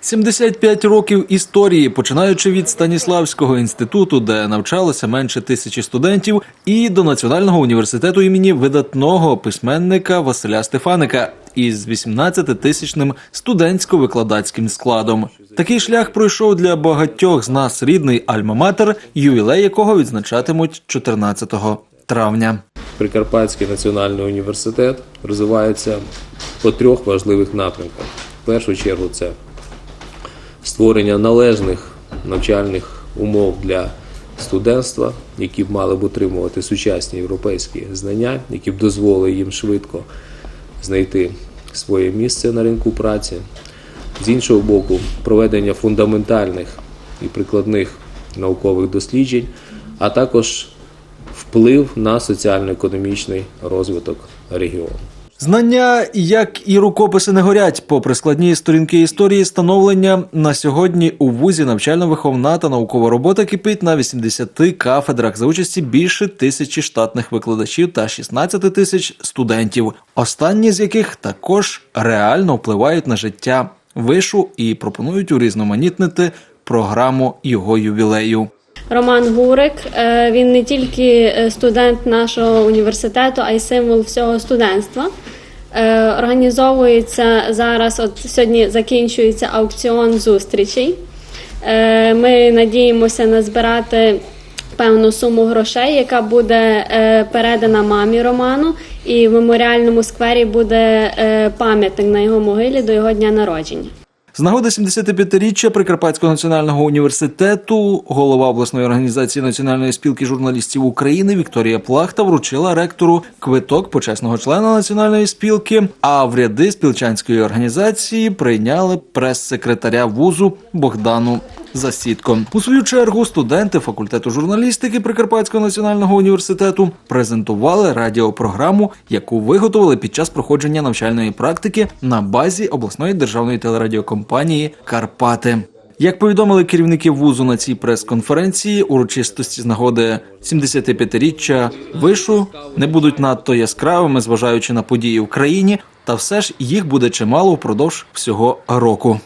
75 років історії, починаючи від Станіславського інституту, де навчалося менше тисячі студентів, і до Національного університету імені видатного письменника Василя Стефаника із 18-тисячним студентсько-викладацьким складом. Такий шлях пройшов для багатьох з нас рідний альма-матер, ювілей якого відзначатимуть 14 травня. Прикарпатський національний університет розвивається по трьох важливих напрямках. В першу чергу це створення належних навчальних умов для студентства, які б мали б утримувати сучасні європейські знання, які б дозволили їм швидко знайти своє місце на ринку праці. З іншого боку, проведення фундаментальних і прикладних наукових досліджень, а також вплив на соціально-економічний розвиток регіону. Знання, як і рукописи, не горять. Попри складні сторінки історії, становлення на сьогодні у вузі навчально-виховна та наукова робота кипить на 80 кафедрах за участі більше тисячі штатних викладачів та 16 тисяч студентів. Останні з яких також реально впливають на життя вишу і пропонують урізноманітнити програму його ювілею. Роман Гурик. е, Він не тільки е, студент нашого університету, а й символ всього студентства. Е, Організовується зараз. От сьогодні закінчується аукціон зустрічей. Ми надіємося назбирати певну суму грошей, яка буде передана мамі Роману, і в меморіальному сквері буде пам'ятник на його могилі до його дня народження. З нагоди 75-річчя Прикарпатського національного університету голова обласної організації Національної спілки журналістів України Вікторія Плахта вручила ректору квиток почесного члена національної спілки. А в ряди спілчанської організації прийняли прес-секретаря вузу Богдану. Засідко у свою чергу студенти факультету журналістики Прикарпатського національного університету презентували радіопрограму, яку виготовили під час проходження навчальної практики на базі обласної державної телерадіокомпанії Карпати. Як повідомили керівники вузу на цій прес-конференції, урочистості з нагоди 75-річчя вишу не будуть надто яскравими, зважаючи на події в країні, та все ж їх буде чимало впродовж всього року.